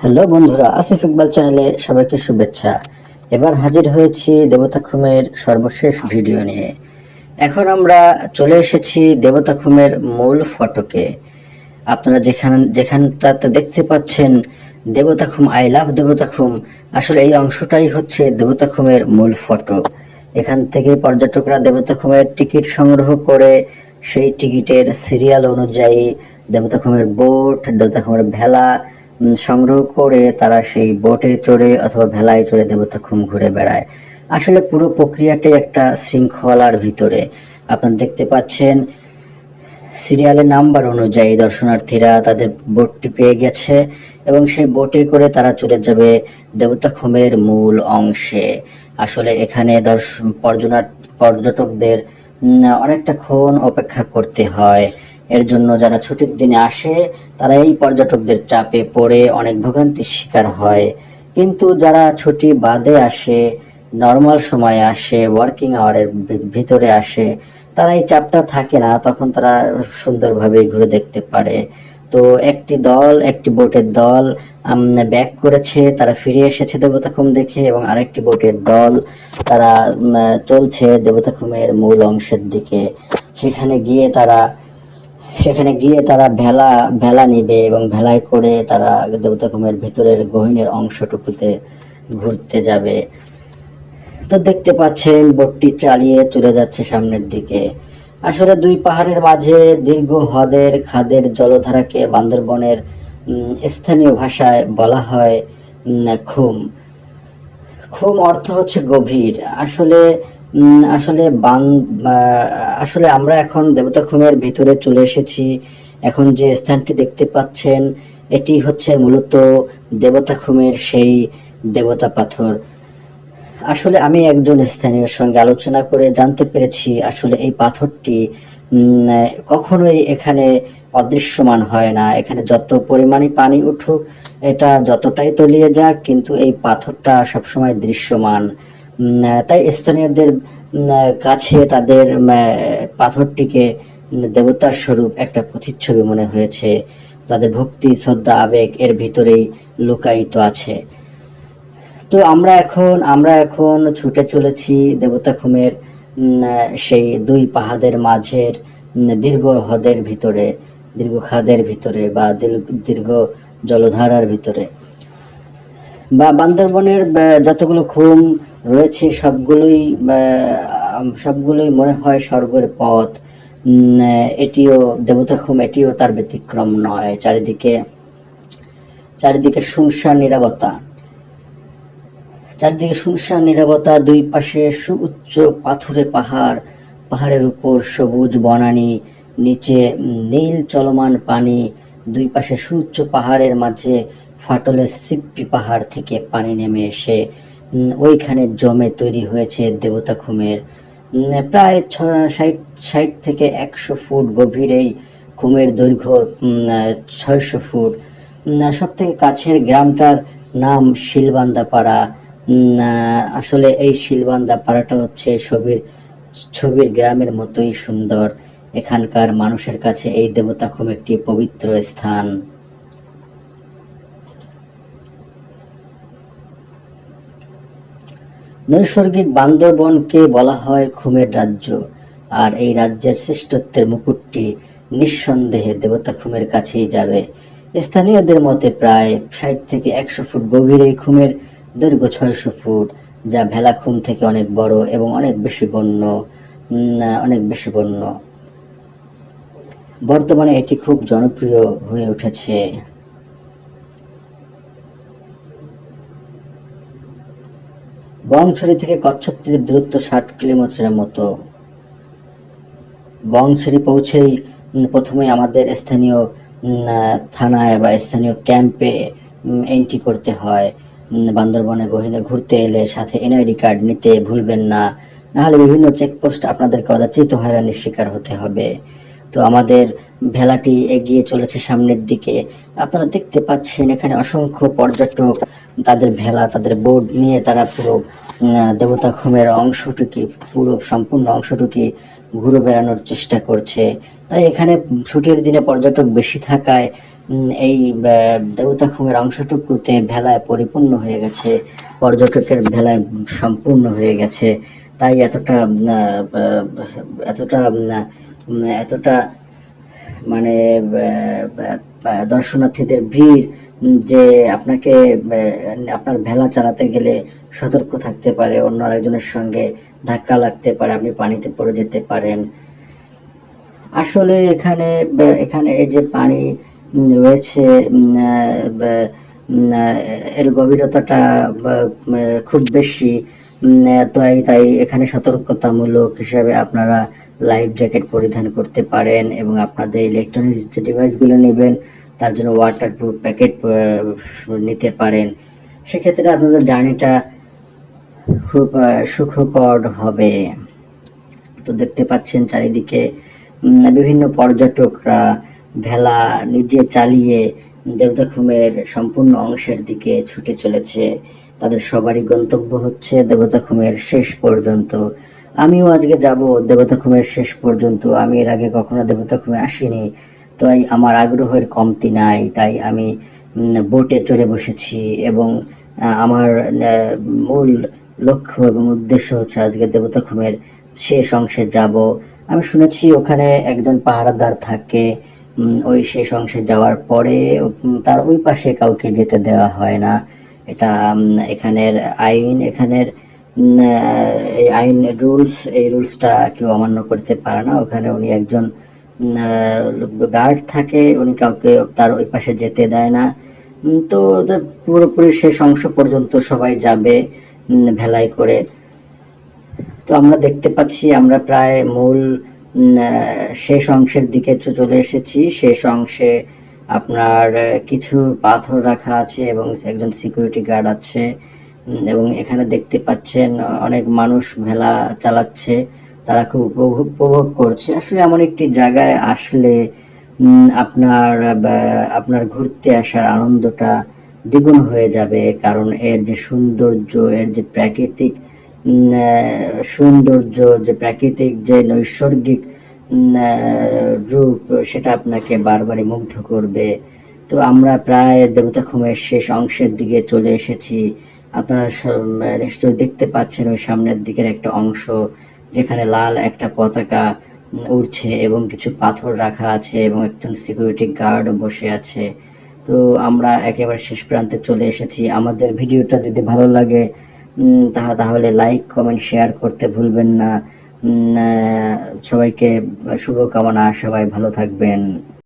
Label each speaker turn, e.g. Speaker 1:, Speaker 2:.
Speaker 1: Hello বন্ধুরা, আসিফ ইকবাল চ্যানেলে সবাইকে শুভেচ্ছা। এবার হাজির হয়েছি দেবতা খুমের সর্বশেষ ভিডিও নিয়ে। এখন আমরা চলে এসেছি দেবতা খুমের মূল ফটকে। আপনারা যেখানে, যেখানটাতে দেখতে পাচ্ছেন দেবতা খুম, আই লাভ দেবতা খুম, আসলে এই অংশটাই হচ্ছে দেবতা খুমের মূল ফটক। এখান থেকে পর্যটকরা দেবতা খুমের টিকিট সংগ্রহ করে সেই টিকিটের সিরিয়াল অনুযায়ী দেবতা খুমের বোট, দেবতা খুমের ভেলা সংগ্রহ করে তারা সেই বোটে চড়ে অথবা ভেলায় চড়ে দেবতা খুম ঘুরে বেড়ায়। আসলে পুরো প্রক্রিয়াটাই একটা শৃঙ্খলার ভিতরে। আপনারা দেখতে পাচ্ছেন, সিরিয়ালের নাম্বার অনুযায়ী দর্শনার্থীরা তাদের বোটটি পেয়ে গেছে এবং সেই বোটে করে তারা চলে যাবে দেবতা খুমের মূল অংশে। আসলে এখানে দর্শন পর্যটক পর্যটকদের অনেকটা ক্ষণ অপেক্ষা করতে হয়। এর জন্য যারা ছুটির দিনে আসে, তারা এই পর্যটকদের চাপে পড়ে, অনেক ভোগান্তির শিকার হয়। কিন্তু যারা ছুটি বাদে আসে নর্মাল সময়ে আসে ওয়ার্কিং আওয়ারের ভিতরে আসে, তারা এই চাপটা থাকে না, তখন তারা সুন্দরভাবে ঘুরে দেখতে পারে। তো একটি দল, একটি বোটের দল ব্যাক করেছে, তারা ফিরে এসেছে দেবতাখুম দেখে এবং আরেকটি বোটের দল, তারা চলছে দেবতাখুমের মূল অংশের দিকে। সেখানে গিয়ে তারা সেখানে গিয়ে তারা ভেলা ভেলা নিবে এবং ভেলায় করে তারা দেবতাখুমের ভিতরের গহীনের অংশটুকুতে ঘুরতে যাবে। তো দেখতে পাচ্ছেন, বোটটি চালিয়ে চলে যাচ্ছে সামনের দিকে। আসলে দুই পাহাড়ের মাঝে দীর্ঘ হ্রদের, খাদের জলধারাকে বান্দরবনের স্থানীয় ভাষায় বলা হয় খুম। খুম অর্থ হচ্ছে গভীর। আসলে আসলে বাং আসলে আমরা এখন দেবতা খুমের ভিতরে চলে এসেছি। এখন যে স্থানটি দেখতে পাচ্ছেন, এটি হচ্ছে মূলত দেবতা খুমের সেই দেবতা পাথর। আসলে আমি একজন স্থানীয়র সঙ্গে আলোচনা করে জানতে পেরেছি আসলে এই পাথরটি কখনোই এখানে অদৃশ্যমান হয় না। এখানে যত পরিমাণে পানি উঠুক, এটা যতটাই তলিয়ে যাক, কিন্তু এই পাথরটা সবসময় দৃশ্যমান। তাই স্থানীয়দের কাছে তাদের পাথরটিকে দেবতার স্বরূপ একটা প্রতিচ্ছবি মনে হয়েছে। তাদের ভক্তি, শ্রদ্ধা, আবেগ এর ভিতরেই লুকায়িত আছে। তো আমরা এখন আমরা এখন ছুটে চলেছি দেবতা খুমের সেই দুই পাহাড়ের মাঝের দীর্ঘ হ্রদের ভিতরে, দীর্ঘ খাদের ভিতরে বা দীর্ঘ জলধারার ভিতরে। বা বান্দরবনের যতগুলো খুম রয়েছে সবগুলোই সবগুলোই মনে হয় স্বর্গের পথ। এটিও দেবতা খুম এটিও তার ব্যতিক্রম নয়। চারিদিকে চারিদিকে শুনশান নিরাপত্তা চারিদিকে শুনশান নিরবতা, দুই পাশে সুউচ্চ পাথুরে পাহাড়, পাহাড়ের উপর সবুজ বনানী, নিচে নীল চলমান পানি, দুই পাশে সুউচ্চ পাহাড়ের মাঝে ফাটলের সিপ্পি পাহাড় থেকে পানি নেমে এসে ওইখানে জমে তৈরি হয়েছে দেবতা খুমের। প্রায় ছ- ষাট ষাট থেকে একশো ফুট গভীর এই খুমের দৈর্ঘ্য ছয়শো ফুট। সব থেকে কাছের গ্রামটার নাম শিলবান্দা পাড়া আসলে এই শিলবান্দা পাড়াটা হচ্ছে ছবির ছবির গ্রামের মতোই সুন্দর। এখানকার মানুষের কাছে এই দেবতা খুব একটি পবিত্র স্থান। নৈসর্গিক বান্দরবনকে বলা হয় খুমের রাজ্য, আর এই রাজ্যের শ্রেষ্ঠত্বের মুকুটটি নিঃসন্দেহে দেবতা খুমের কাছেই যাবে। স্থানীয়দের মতে প্রায় ষাট থেকে একশো ফুট গভীর খুমের দৈর্ঘ্য ছয়শো ফুট, যা ভেলা খুম থেকে অনেক বড় এবং অনেক বেশি বন্য অনেক বেশি বন্য। বর্তমানে এটি খুব জনপ্রিয় হয়ে উঠেছে। বংশরী থেকে কচ্ছপটির দূরত্ব ষাট কিলোমিটারের মতো। বংশরী পৌঁছেই প্রথমে আমাদের স্থানীয় থানায় বা স্থানীয় ক্যাম্পে এন্ট্রি করতে হয়। বান্দরবনে গহিনে ঘুরতে এলে সাথে এনআইডি কার্ড নিতে ভুলবেন না। নাহলে বিভিন্ন চেকপোস্ট আপনাদেরকে অযাচিত হয়রানির শিকার হতে হবে। তো আমাদের ভেলাটি এগিয়ে চলেছে সামনের দিকে। আপনারা দেখতে পাচ্ছেন এখানে অসংখ্য পর্যটক তাদের ভেলা, তাদের বোর্ড নিয়ে তারা পুরো দেবতা খুমের অংশটুকি, পুরো সম্পূর্ণ অংশটুকি ঘুরে বেড়ানোর চেষ্টা করছে। তাই এখানে ছুটির দিনে পর্যটক বেশি থাকায় এই দেবতা খুমের অংশটুকুতে ভেলায় পরিপূর্ণ হয়ে গেছে, পর্যটকের ভেলায় সম্পূর্ণ হয়ে গেছে। তাই এতটা এতটা এতটা মানে দর্শনার্থীদের ভিড় যে আপনাকে আপনার ভেলা চালাতে গেলে সতর্ক থাকতে পারে, অন্য আরেকজনের সঙ্গে ধাক্কা লাগতে পারে, আপনি পানিতে পড়ে যেতে পারেন। আসলে এখানে এখানে এই যে পানি রয়েছে এর গভীরতাটা খুব বেশি তাই তাই এখানে সতর্কতামূলক হিসাবে আপনারা লাইফ জ্যাকেট পরিধান করতে পারেন এবং আপনাদের ইলেকট্রনিক্স যে ডিভাইসগুলো নেবেন তার জন্য ওয়াটারপ্রুফ প্যাকেট নিতে পারেন। সেক্ষেত্রে আপনাদের জার্নিটা খুব সুখকর হবে। তো দেখতে পাচ্ছেন চারিদিকে বিভিন্ন পর্যটকরা ভেলা নিজে চালিয়ে দেবতাখুমের সম্পূর্ণ অংশের দিকে ছুটে চলেছে। তাদের সবারই গন্তব্য হচ্ছে দেবতাখুমের শেষ পর্যন্ত। আমিও আজকে যাব দেবতাখুমের শেষ পর্যন্ত। আমি এর আগে কখনো দেবতাখুমে আসিনি। তাই আমার আগ্রহের কমতি নাই, তাই আমি বোটে চড়ে বসেছি এবং আমার মূল লক্ষ্য এবং উদ্দেশ্য হচ্ছে আজকে দেবতাখুমের শেষ অংশে যাব। আমি শুনেছি ওখানে একজন পাহারাদার থাকে ওই শেষ অংশে যাওয়ার পরে তার ওই পাশে কাউকে যেতে দেওয়া হয় না। এটা এখানের আইন, এখানের এই আইন রুলস, এই রুলসটা কেউ অমান্য করতে পারে না। ওখানে উনি একজন গার্ড থাকে, উনি কাউকে তার ওই পাশে যেতে দেয় না। তো পুরোপুরি শেষ অংশ পর্যন্ত সবাই যাবে ভেলায় করে। তো আমরা দেখতে পাচ্ছি, আমরা প্রায় মূল শেষ অংশের দিকে চলে এসেছি। শেষ অংশে আপনার কিছু পাথর রাখা আছে এবং একজন সিকিউরিটি গার্ড আছে। এবং এখানে দেখতে পাচ্ছেন, অনেক মানুষ ভেলা চালাচ্ছে। তারা খুব উপভোগ উপভোগ করছে। আসলে এমন একটি জায়গায় আসলে আপনার আপনার ঘুরতে আসার আনন্দটা দ্বিগুণ হয়ে যাবে। কারণ এর যে সৌন্দর্য, এর যে প্রাকৃতিক সৌন্দর্য, যে প্রাকৃতিক যে নৈসর্গিক রূপ, সেটা আপনাকে বারবারই মুগ্ধ করবে। তো আমরা প্রায় দেবতাখুমের শেষ অংশের দিকে চলে এসেছি। আপনারা নিশ্চয়ই দেখতে পাচ্ছেন ওই সামনের দিকের একটা অংশ। যেখানে লাল একটা পতাকা উঠছে এবং কিছু পাথর রাখা আছে এবং একজন সিকিউরিটি গার্ড বসে আছে। তো আমরা একেবারে শেষ প্রান্তে চলে এসেছি। আমাদের ভিডিওটা যদি ভালো লাগে তাহা তাহলে লাইক কমেন্ট শেয়ার করতে ভুলবেন না। সবাইকে শুভকামনা, সবাই ভালো থাকবেন।